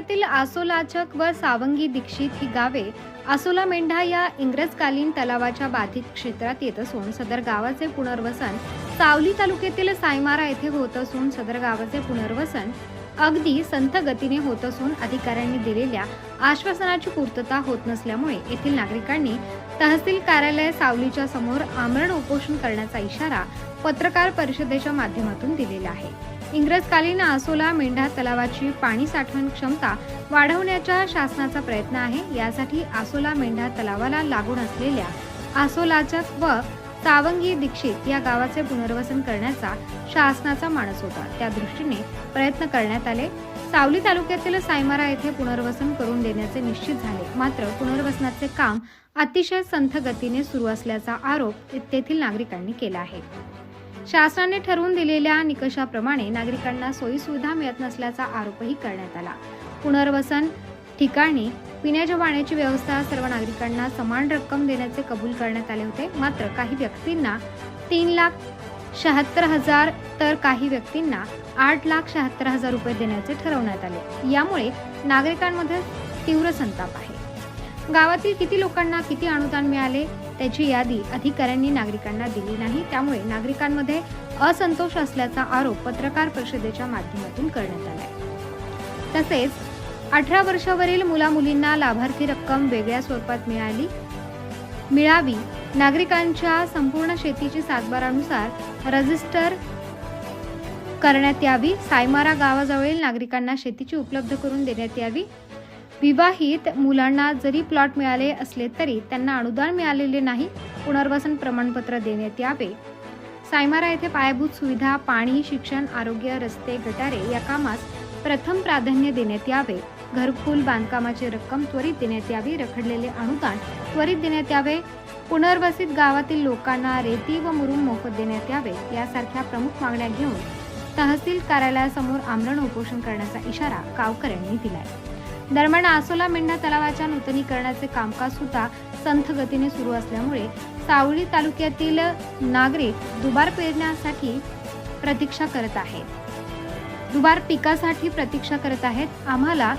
तालुक्यातील आसोलाचक व सावंगी दीक्षित ही गावे आसोला मेंढा या इंग्रजकालीन तलावाच्या बाधित क्षेत्रात येत असून सदर गावाचे पुनर्वसन सावली तालुक्यातील सायमारा येथे होत असून सदर गावाचे पुनर्वसन अगदी संथ गतीने होत असून अधिकाऱ्यांनी दिलेल्या आश्वासनाची पूर्तता होत नसल्यामुळे येथील नागरिकांनी तहसील कार्यालय सावलीच्या समोर आमरण उपोषण करण्याचा इशारा पत्रकार परिषदेच्या माध्यमातून दिलेला आहे. इंग्रजकालीन आसोला मेंढा तलावाची पाणी साठवण क्षमता वाढवण्याचा शासनाचा प्रयत्न आहे. यासाठी आसोला मेंढा तलावाला लागून असलेल्या आसोलाचक व सावंगी दीक्षित या गावाचे पुनर्वसन करण्याचा शासनाचा मानस होता. त्या दृष्टीने प्रयत्न करण्यात आले. सावली तालुक्यातील सायमारा येथे पुनर्वसन करून देण्याचे निश्चित झाले. मात्र पुनर्वसनाचे काम अतिशय संथ गतीने सुरू असल्याचा आरोप तेथील नागरिकांनी केला आहे. शासनाने ठरवून दिलेल्या निकषाप्रमाणे नागरिकांना सोयी सुविधा मिळत नसल्याचा आरोपही करण्यात आला. पुनर्वसन ठिकाणी पिण्याच्या पाण्याची व्यवस्था सर्व नागरिकांना समान रक्कम देण्याचे कबूल करण्यात आले होते. मात्र काही व्यक्तींना तीन लाख शहात्तर हजार तर काही व्यक्तींना आठ लाख शहात्तर हजार रुपये देण्याचे ठरवण्यात आले. यामुळे नागरिकांमध्ये तीव्र संताप आहे. गावातील किती लोकांना किती अनुदान मिळाले? त्याची यादी अधिकाऱ्यांनी नागरिकांना दिली नाही. त्यामुळे नागरिकांमध्ये असंतोष असल्याचा आरोप पत्रकार परिषदेच्या माध्यमातून करण्यात आलाय. तसेच अठरा वर्षावरील मुलामुलींना लाभार्थी रक्कम वेगळ्या स्वरूपात मिळाली. मिळावी. नागरिकांच्या संपूर्ण शेतीची सातबारानुसार रजिस्टर करण्यात यावी. सायमारा गावाजवळील नागरिकांना शेतीची उपलब्ध करून देण्यात यावी. विवाहित मुलांना जरी प्लॉट मिळाले असले तरी त्यांना अनुदान मिळालेले नाही पुनर्वसन प्रमाणपत्र देण्यात यावे. सायमारा येथे पायाभूत सुविधा पाणी शिक्षण आरोग्य रस्ते गटारे या कामास प्रथम प्राधान्य देण्यात यावे. घरकुल बांधकामाची रक्कम त्वरित देण्यात यावी. रखडलेले अनुदान त्वरित देण्यात यावे. पुनर्वसित गावातील लोकांना रेती व मुरुम मोफत देण्यात यावे. यासारख्या प्रमुख मागण्या घेऊन तहसील कार्यालयासमोर आमरण उपोषण करण्याचा इशारा गावकऱ्यांनी दिलाय. दरम्यान आसोला मेंढा तलावाच्या नूतनीकरणाचे कामकाज सुद्धा संथ गतीने सुरू असल्यामुळे सावळी तालुक्यातील नागरिक दुबार पेरण्यासाठी प्रतीक्षा करत आहेत. दुबार पिकासाठी प्रतीक्षा करत आहेत. आम्हाला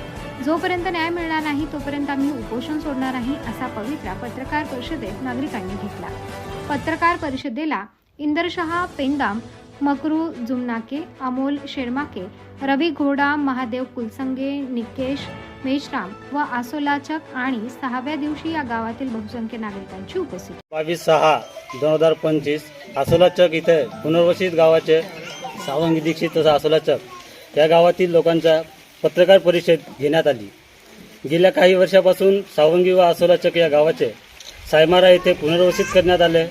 जोपर्यंत न्याय मिळणार नाही तोपर्यंत आम्ही उपोषण सोडणार नाही असा पवित्रा पत्रकार परिषदेत नागरिकांनी घेतला. पत्रकार परिषदेला इंदरशहा पेंदाम मकरू जुमनाके अमोल शेरमाके रवी घोडा महादेव कुलसंगे निकेश मेश्राम व आसोलाचक आणि सहाव्या दिवशी या गावातील बहुसंख्य नागरिकांची उपस्थिती. बावीस सहा दोन हजार पंचवीस आसोलाचक इथे पुनर्वसित गावाचे सावंगी दीक्षित तसं आसोलाचक या गावातील लोकांचा पत्रकार परिषद घेण्यात आली. गेल्या काही वर्षापासून सावंगी व आसोलाचक या गावाचे सायमारा येथे पुनर्वसित करण्यात आले.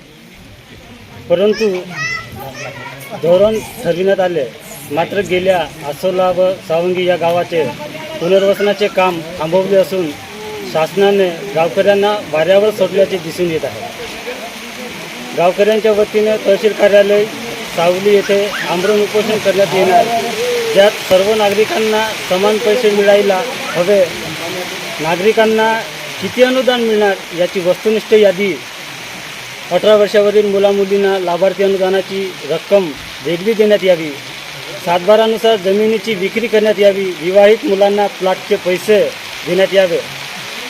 परंतु धोरण ठरविण्यात आले. मात्र गेल्या आसोला व सावंगी या गावाचे पुनर्वसनाचे काम थांबवले असून शासनाने गावकऱ्यांना वाऱ्यावर सोडल्याचे दिसून येत आहे. गावकऱ्यांच्या वतीने तहसील कार्यालय सावली येथे आमरण उपोषण करण्यात येणार. ज्यात सर्व नागरिकांना समान पैसे मिळायला हवे. नागरिकांना किती अनुदान मिळणार याची वस्तुनिष्ठ यादी. अठरा वर्षावरील मुलामुलींना लाभार्थी अनुदानाची रक्कम वेगळी देण्यात यावी. सातबारानुसार जमिनीची विक्री करण्यात यावी विवाहित मुलांना प्लॉटचे पैसे देण्यात यावे.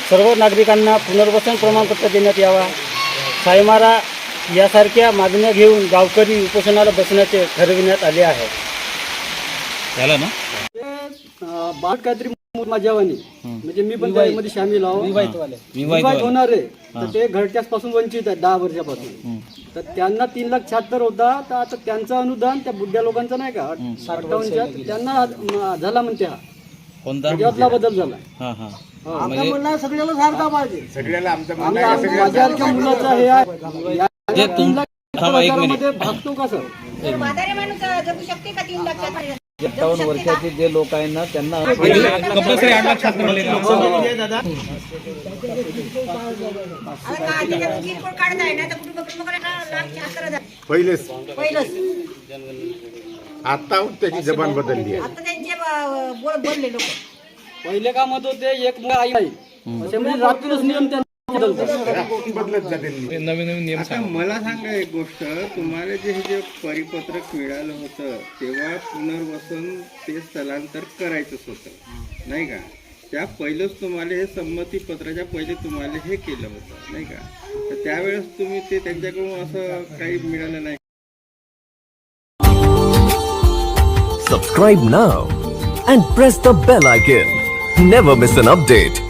सर्व नागरिकांना पुनर्वसन प्रमाणपत्र देण्यात यावा. सायमारा यासारख्या मागण्या घेऊन गावकरी उपोषणाला बसण्याचे ठरविण्यात आले आहे. झालं ना? बाट काहीतरी माझ्यावानी. म्हणजे मी पण त्यामध्ये सामील आहो. विवाहित. विवाहित होणार. आहे तर ते घरट्यास पासून वंचित आहे दहा वर्षापासून. तर त्यांना तीन लाख शहात्तर होता तर आता त्यांचं अनुदान त्या बुद्ध्या लोकांचं नाही का? अठ्ठावन्नच्या त्यांना झाला म्हणते हा कोणता बदल झाला हा हा. आमच्या सगळ्याला सारखा पाहिजे. आम्ही आम- माझ्यासारख्या मुलाचं हे आहे. या- तीन लाख थांबा एक मिनिट. हजारामध्ये भागतो का सर? म्हातारे माणूस जगू शकते का तीन लक्षात एकावन्न वर्षाचे जे लोक आहेत ना त्यांना छात्र मिळेल आता का पहिलेच. त्याची जबान बदलली आहे. आता त्यांचे ब- बोल बोलले लोक. पहिले काम होत होते एक मुलं आई. आई असे म्हणजे रात्रीच नियम त्यांना बदलत जाते नवीन नवीन नियम आता मला सांगा एक गोष्ट. तुम्हाला जे हे जे परिपत्रक मिळालं होतं तेव्हा पुनर्वसन ते स्थलांतर करायचंच होतं. नाही का? त्या पहिलंच तुम्हाला हे संमती पत्राच्या पहिले तुम्हाला हे केलं होतं. नाही का? तर त्यावेळेस तुम्ही ते त्यांच्याकडून असं काही मिळालं नाही. Subscribe now and press the bell icon. Never miss an update.